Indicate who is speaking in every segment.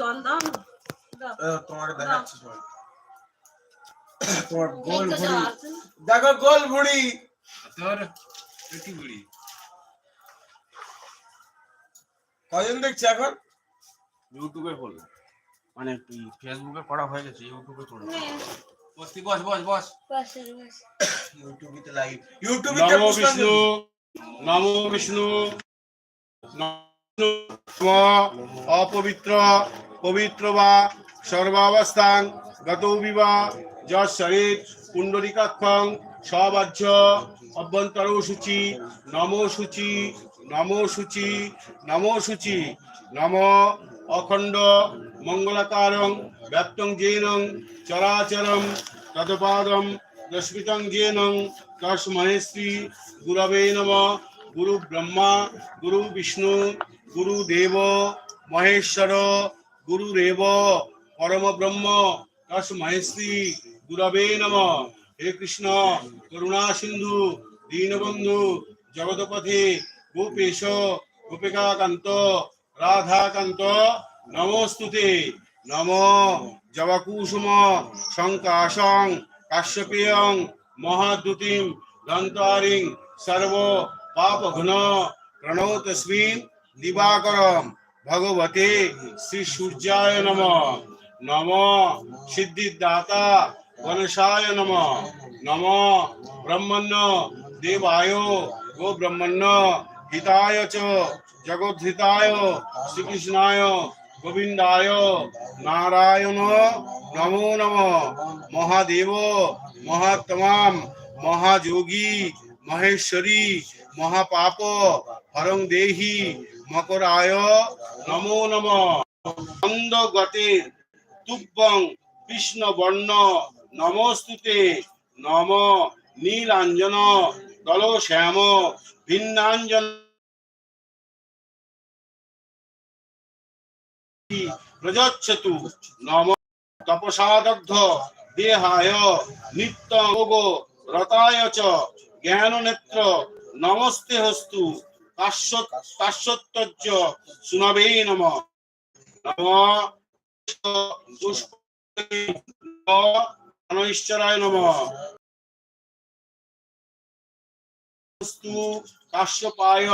Speaker 1: জল দাও
Speaker 2: দেখো গোল ভুড়ি তোর পেটি ভুড়ি কজন দেখছে এখন ইউটিউবে হলো মানে ফেসবুকে করা হয়ে গেছে ইউটিউবে চলে বসতি বস বস বস ইউটিউবে হ্যাঁ, লাইভ ইউটিউবে
Speaker 3: নমো বিষ্ণু নমো বিষ্ণু অপবিত্র পবিত্র বা সর্বাবস্থান গত বিবা যশ শরীর পুণ্ডরিকাক্ষং সবাহ্য অভ্যন্তর সূচি নম সূচি নম সূচি নম সূচি নম অখণ্ড মঙ্গলাকারং ব্যপ্তং জেনং চরাচরম তদপাদম দশমিতং জেনং তস্মহে গুরবে নম গুরু ব্রহ্মা গুরু বিষ্ণু গুরুদেব মহেশ্বর রেব পরম ব্রহ্ম দশ মহেশ্রী গুরবে নম হে কৃষ্ণ করুণা সিন্ধু দীনবন্ধু জগৎপথে গোপেশ গোপিকাকান্ত রাধাকান্ত নমস্তুতে নম জবকুসুম শঙ্কাশং কাশ্যপেয়ং মহাদ্যুতিম দন্তারিং সর্ব पाप घन प्रणव तस्वीन दिवाकर भगवते श्री सूर्याय नम नम सिद्धिदाता वनशाय नम नम ब्रह्मण देवाय गो ब्रह्मण हिताय च जगोद्धिताय श्रीकृष्णाय गोविंदाय नारायण नमो नम महादेव महात्मा महाजोगी মহেশ্বরী মহাপাপ হরং দেহি মকরায় নমো নম মন্দ গতে তুব্বং কৃষ্ণ বর্ণ নমস্তুতে নম নীলাঞ্জন দল শ্যাম ভিন্নাঞ্জন প্রযচ্ছতু নম তপসাদগ্ধ দেহায় নিত্য রতায় চ জ্ঞান নেত্র নমস্তে হস্তু পার্শ্বত্য শুনবেই নম নম নম হস্তু কাশ্যপায়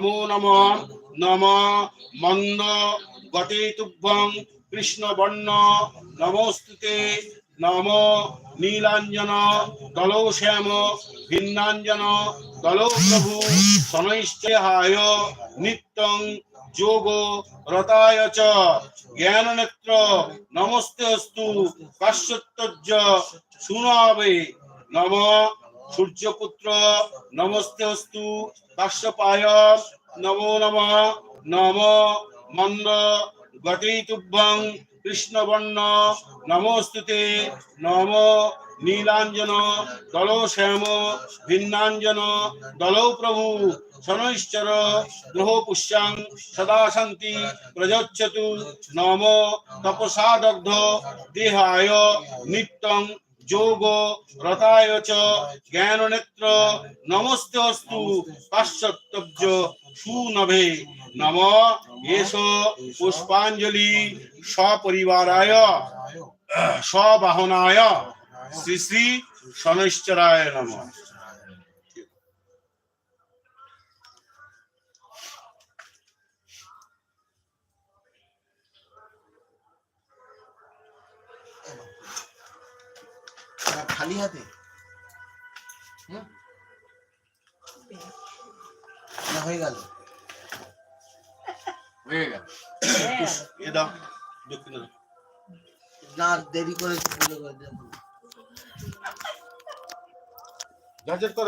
Speaker 3: নমো নম নম মন্দ গতেতুভ্যং কৃষ্ণবর্ণ নমস্তুতে নম নীলাঞ্জন দলৌ শ্যাম ভিন্নাঞ্জন দলৌ প্রভু শনৈশ্চেহায় নিত্যং যোগ রতায় চ জ্ঞান নেত্র নমস্তে অস্তু কাশ্যত্তজ শুনাবে নম সূর্যপুত্র নমস্তে অস্তু কাশ্যপায় নমো নম নম মন্দ গতিতুভ্যং কৃষ্ণবর্ণ নমস্তুতে নম নীলাঞ্জন দল শ্যাম ভিন্নাঞ্জন দল প্রভু শনৈশ্চর গ্রহ পুষ্যাং সদা শান্তি প্রযচ্ছতু নম তপসা দগ্ধ দেহায় নিত্যং যোগ রতায় চ জ্ঞান নেত্র নমস্তে অস্তু পাশ্চাত্যব্জ সুনভে নম এস পুষ্পাঞ্জলি সপরিবারায় সবাহনায় শ্রী শ্রী শনৈশ্বরায় নম
Speaker 2: তারা খালি হাতে না হয়ে গেল এ দাও দক্ষিণা না দেরি করে পুজো করে দেব গাজের তো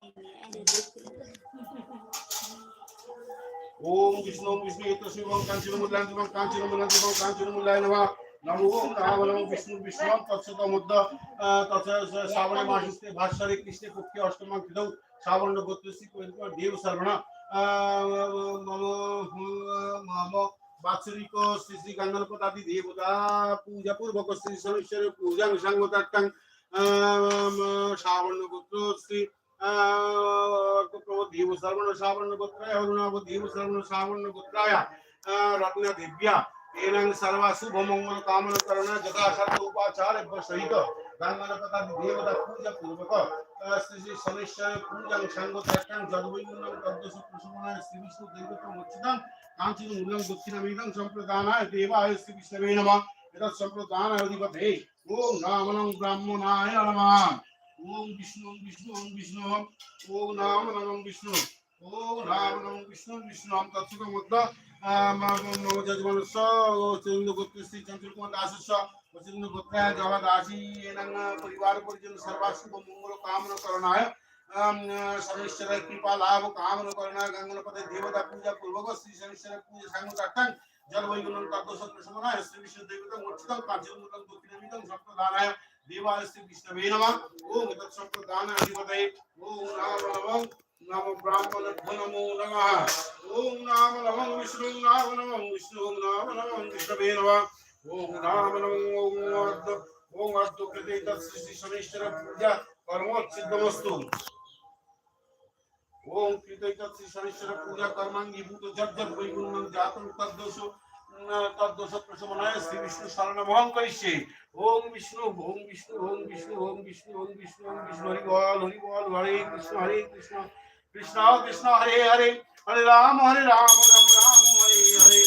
Speaker 2: Thank you. ओम विष्णु विष्णु यत्र शिवम कांचनमूलाय नमः कांचनमूलाय नमः कांचनमूलाय नमः नमो नाम नमो विष्णु विष्णु तत्सतमुद्ध तत्स श्रावण मासस्ते भाष्यरे कृष्णे पक्षे अष्टम तिथौ श्रावण गोत्रस्य कोइनको देव सर्वण मम मम বাৎসরিক শ্রী শ্রী গান্ধর্বতাদি দেবতা পূজা পূর্বক শ্রী সর্বেশ্বরের পূজা সাঙ্গতাট্টাং শ্রাবণ গোত্র শ্রী धीव सर्वण श्रावण पुत्राय अरुणाव धीव सर्वण श्रावण पुत्राय रत्न दिव्या एनं सर्वा शुभ मंगल कामन करण जथा सर्व उपाचार्य सहित गंगा देवता पूजा पूर्वक श्री श्री शनेश्वर पूजन संगोत्रं जदवैमुनं तद्दसु प्रसुमनाय श्री विष्णु दैवतं मुच्छितं कांचिन मूलं दक्षिणमिदं संप्रदानाय देवाय श्री विष्णवे नमः एतत् संप्रदानाय अधिपते ओम नामनं ब्राह्मणाय नमः ओम विष्णु विष्णु ओम विष्णु ओम नाम नमः विष्णु ओम नाम नमः विष्णु विष्णु नाम तत्सुख मुद्दा नवजजमान स चंद्र गोत्र श्री चंद्र कुमार दास स चंद्र गोत्र जवा दासी एनंग परिवार परिजन सर्वाशुभ मंगल कामना करणाय शनिश्चर कृपा लाभ कामना करणाय गंगनपते देवता पूजा पूर्वक श्री शनिश्चर पूजा सांगतां जल वैगुणं तद्दोष समनाय श्री विष्णु देवता मोक्षदं पांचमूलं दक्षिणमिदं सप्तदानाय देवायस्य विष्णवे नमः ओम तत्सप्तदान अधिपतये ओम राम नमः नाम ब्राह्मणभ्यो नमो नमः ओम नाम नमः विष्णु नाम नमः विष्णु नाम नमः विष्णवे नमः ओम नाम नमः ओम अर्ध ओम अर्ध कृते तत्सृष्टि शनैश्वर पूजा कर्मोच्चिदमस्तु ओम कृते तत्सृष्टि शनैश्वर তদ্দশপ্রসমনায় শ্রী বিষ্ণু শরণমহং করিষ্যে ওম বিষ্ণু ওম বিষ্ণু ওম বিষ্ণু ওম বিষ্ণু ওম বিষ্ণু ওম বিষ্ণু হরি বল হরি বল হরে কৃষ্ণ হরে কৃষ্ণ কৃষ্ণ কৃষ্ণ হরে হরে হরে রাম হরে রাম রাম রাম হরে হরে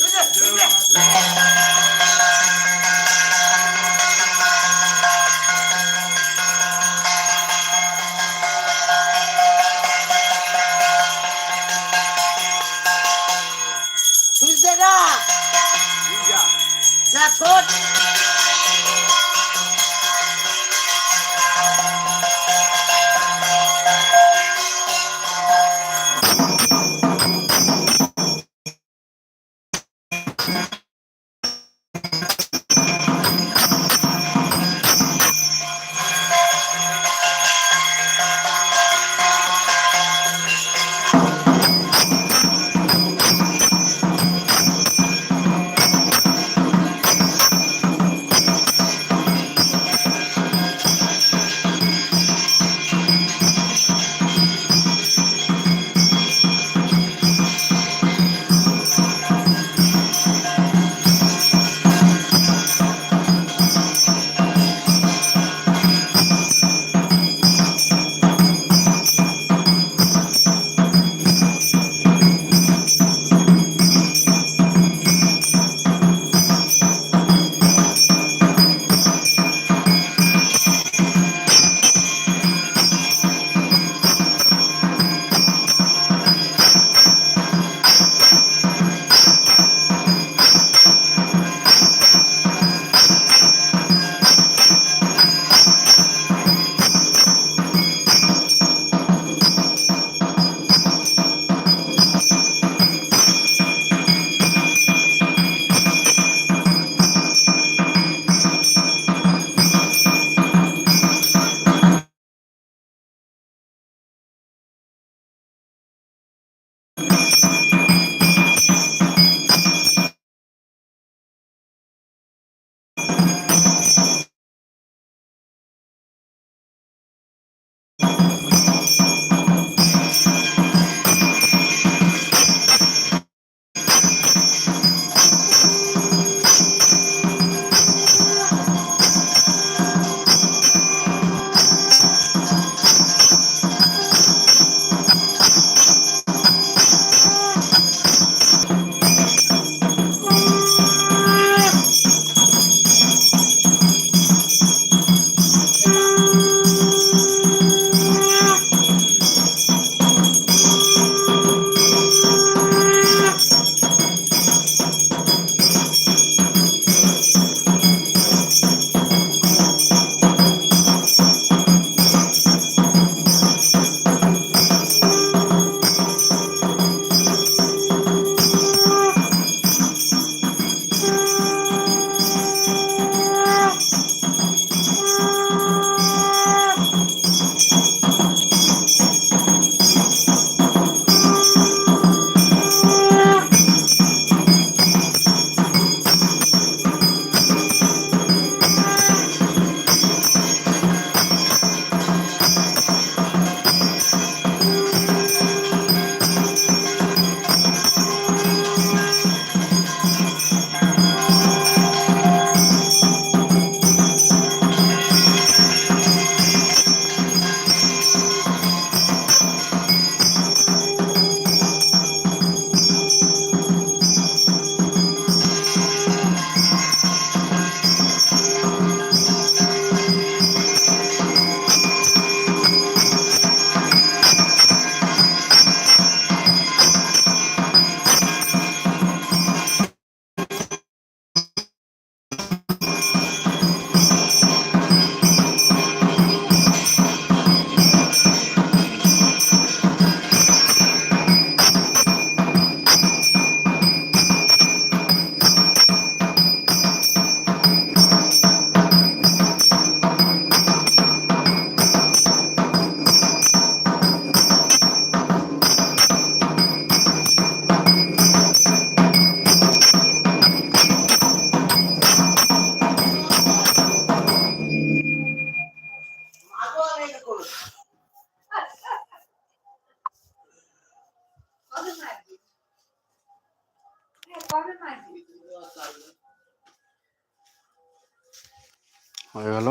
Speaker 4: হয়ে গেল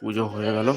Speaker 4: পুজো হয়ে গেল